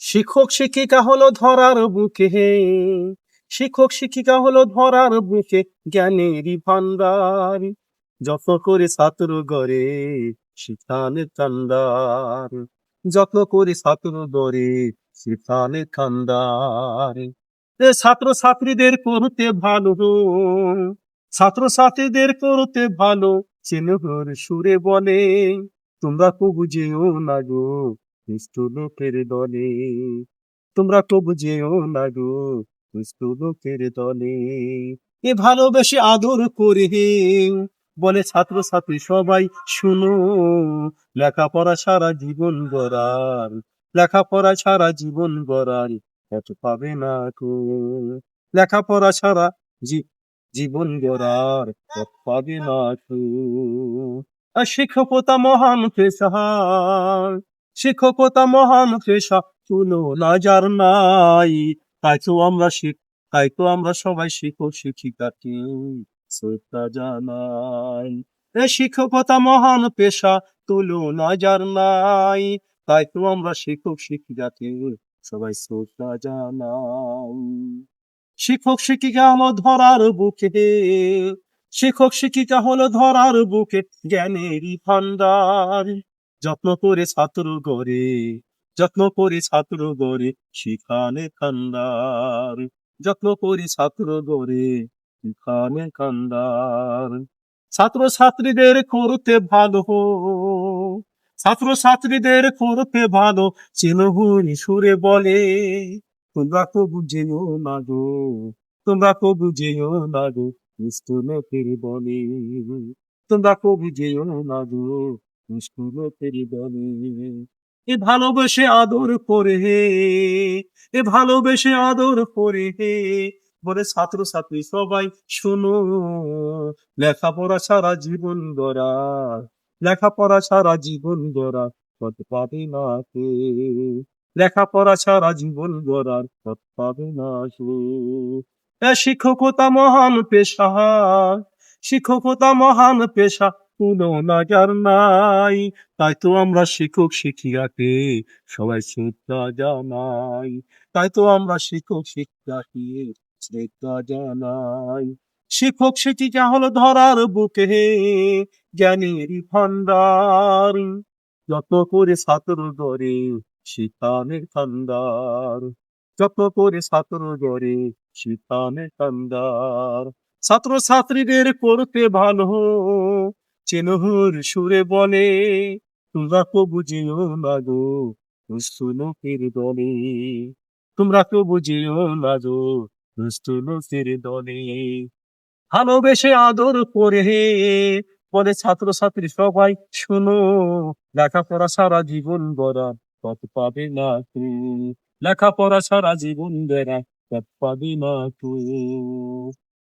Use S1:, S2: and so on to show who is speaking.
S1: শিক্ষক শিক্ষিকা হলো ধরার বুকে। শিক্ষক শিক্ষিকা হলো ধরার বুকে জ্ঞানেরই ভান্ডার যত্ন করে ছাত্র গড়ে শিখানে কান্দার। যত্ন করে ছাত্র গড়ে শিখানে কান্দার। ছাত্র ছাত্রীদের করতে ভালো ছাত্র ছাত্রীদের করতে ভালো চিনহর সুরে বলে, তোমরা তো বুঝেও না গো দুষ্ট দলে। তোমরা তো বুঝেও না গো দুষ্ট দলে। এ ভালোবেসে আদর করে বলে ছাত্র ছাত্রী সবাই, শুনো, লেখাপড়া সারা জীবন গড়ার, লেখাপড়া সারা জীবন গড়ার এত পাবে না কো লেখাপড়া সারা জীবন গড়ার এত পাবে না কো শিক্ষকতা মহান পেশা শিক্ষকতা মহান পেশা তুলো না যার নাই। তাই তো আমরা শিখ, তাই তো আমরা সবাই শিক্ষক শিক্ষিকাকে শ্রদ্ধা জানাই। এ শিক্ষকতা মহান পেশা তুলো না যার নাই। তাই তো আমরা শিক্ষক শিক্ষিকাকে সবাই শ্রদ্ধা জানাই। শিক্ষক শিক্ষিকা হলো ধরার বুকে। শিক্ষক শিক্ষিকা হলো ধরার বুকে, জ্ঞানেরই ভান্ডার যত্ন করে ছাত্র গড়ে, যত্ন করে ছাত্র গড়ে শিখানে কান্দার। যত্ন করে ছাত্র গড়ে শিখানে কান্দার। ছাত্র ছাত্রীদের করতে ভালো ছাত্র ছাত্রীদের করতে ভালো, চিনহুনি সুরে বলে, তোমরা তো বুঝেও না গো, তোমরা তো বুঝেও না গো দুষ্ট বলে, তোমরা তো বুঝেও না গো বলে এ ভালোবেসে আদর করে হে, এ ভালোবেসে আদর করে হে। বলে ছাত্র ছাত্রী সবাই, শুনো, লেখাপড়া সারা জীবন গড়া, লেখাপড়া সারা জীবন গড়া, পথ পাবে না কে লেখাপড়া সারা জীবন গড়ার পথ পাবে না সে। শিক্ষকতা মহান পেশা শিক্ষকতা মহান পেশা কোনো না যার নাই। তাই তো আমরা শিক্ষক শিক্ষিকাকে সবাই শ্রদ্ধা জানাই। তাই তো আমরা শিক্ষক শিক্ষিকাকে শ্রদ্ধা জানাই। শিক্ষক শিক্ষিকা হলো ধরার বুকে জ্ঞানের ভান্ডার যত করে ছাত্র গড়ে শিখানের কান্দার যত করে ছাত্র গড়ে শিখানের কান্দার ছাত্র ছাত্রীদের করতে ভালো চেনহুর সুরে বলে, তোমরা তো বুঝিও না গো দুষ্ট লোকের দলে। তোমরা তো বুঝিও না গো দুষ্ট লোকের দলে। ভালোবেসে আদর করে বলে ছাত্র ছাত্রী সবাই, শুনো, লেখাপড়া সারা জীবন গড়া কত পাবে না তুমি লেখাপড়া সারা জীবন বেড়া কত পাবে না তুই